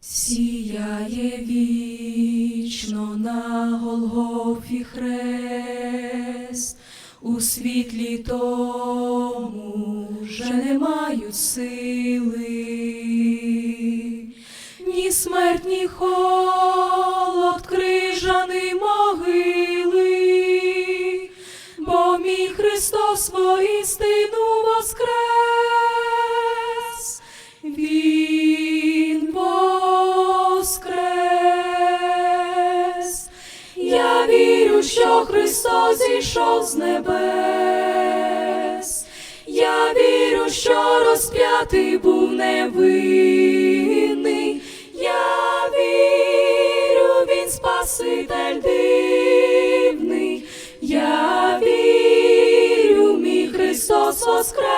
Сіяє вічно на Голгофі хрест, у світлі тому вже не мають сили, ні смерть, ні холод крижаний могили, бо мій Христос воістину воскрес. Я вірю, що Христос зійшов з небес. Я вірю, що розп'ятий був невинний. Я вірю, він Спаситель дивний. Я вірю, мій Христос воскрес.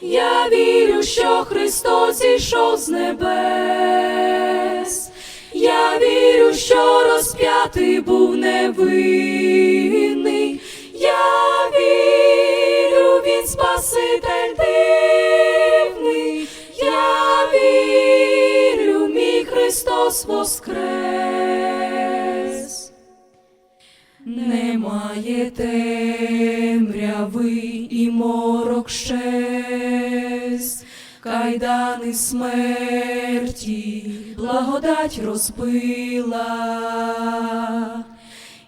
Я вірю, що Христос зійшов з небес. Я вірю, що розп'ятий був невинний. Я вірю, він Спаситель дивний. Я вірю, мій Христос воскрес. Немає темряви і морок щез, кайдани смерті, благодать розбила,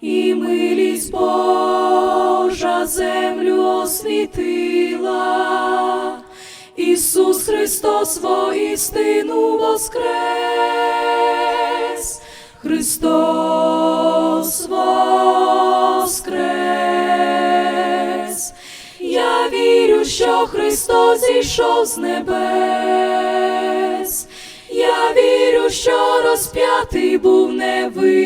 і милість Божа землю освітила. Ісус Христос воістину воскрес, Христос воскрес. Що Христос зійшов з небес. Я вірю, що розп'ятий був невинний.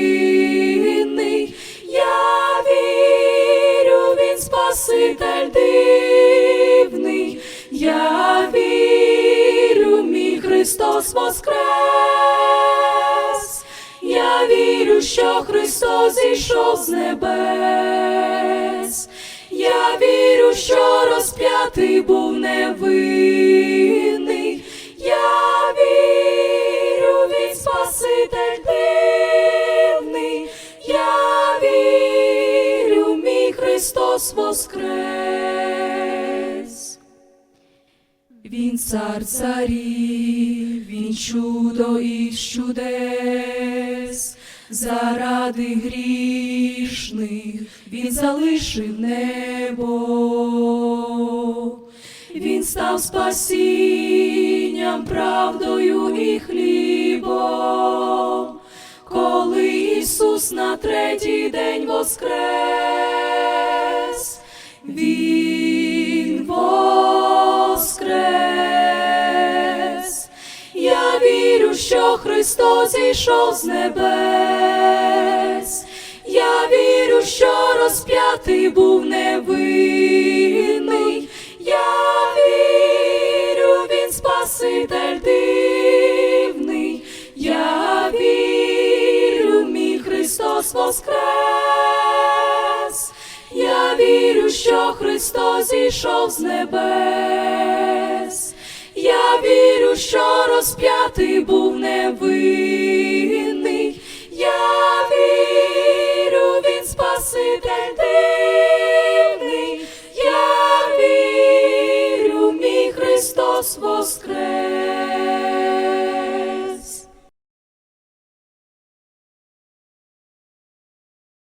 Я вірю, він Спаситель дивний. Я вірю, мій Христос воскрес. Я вірю, що Христос зійшов з небес. Я вірю, що розп'ятий був невинний. Я вірю, він Спаситель дивний. Я вірю, мій Христос воскрес. Він цар царів, він чудо із чудес, заради грішних він залишив небо, він став спасінням, правдою і хлібом, коли Ісус на третій день воскрес. Що Христос зійшов з небес. Я вірю, що розп'ятий був невинний. Я вірю, він Спаситель дивний. Я вірю, мій Христос воскрес. Я вірю, що Христос зійшов з небес. Що розп'ятий був невинний. Я вірю, він Спаситель дивний. Я вірю, мій Христос воскрес.